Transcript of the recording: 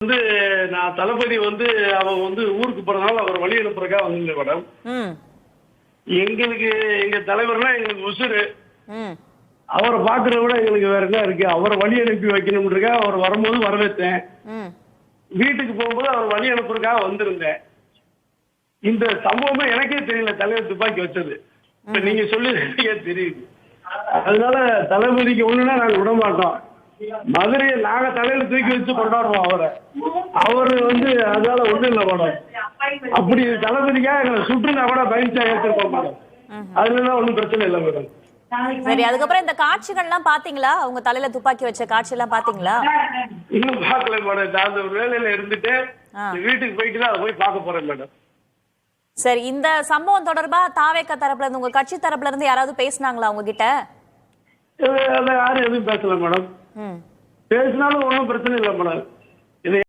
வந்து நான் தளபதி வந்து அவன் வந்து ஊருக்கு போறதுனால அவர் வழி அனுப்புறதுக்காக வந்திருந்தேன் மேடம். எங்களுக்கு எங்க தலைவர்னா எங்களுக்கு உசுரு ம். அவரை பாக்குறத விட எங்களுக்கு வேற என்ன இருக்கு? அவரை வழி அனுப்பி வைக்கணும்ன்றக்கா அவர் வரும்போது வரவேற்றேன். வீட்டுக்கு போகும்போது அவர் வழி அனுப்புறதுக்காக வந்திருந்தேன். இந்த சம்பவமே எனக்கே தெரியல தலைவர் துப்பாக்கி வச்சது. இப்ப நீங்க சொல்லி தெரியுது. அதனால தளபதிக்கு ஒண்ணுன்னா நாங்க விட மாட்டோம் மதுரையை நாங்க தலையில தூக்கி வச்சு கொண்டாடுவோம் அவரை. அவரு வந்து அதனால ஒண்ணும் இல்லை மேடம். அப்படி தளபதிக்காக எங்களை சுற்றுனா கூட பயன்சா ஏற்றிருப்போம் மேடம். அதுல ஒன்றும் பிரச்சனை இல்லை மேடம். சரி அதுக்கப்புறம் இந்த காட்சிகள்லாம் பாத்தீங்களா? அவங்க தலையில துப்பாக்கி வச்ச காட்சி எல்லாம் பாத்தீங்களா? இன்னும் பார்க்கல மேடம். நான் அந்த வேலையில இருந்துட்டு. வீட்டுக்கு போயிட்டு தான் போய் பார்க்க போறேன் மேடம். சரி இந்த சம்பவம் தொடர்பா தாவேக்க தரப்புல இருந்து உங்க கட்சி தரப்புல இருந்து யாராவது பேசுனாங்களா உங்ககிட்ட? யாரும் எதுவும் பேசல மேடம். பேசினாலும் ஒன்றும் பிரச்சனை இல்லை மேடம்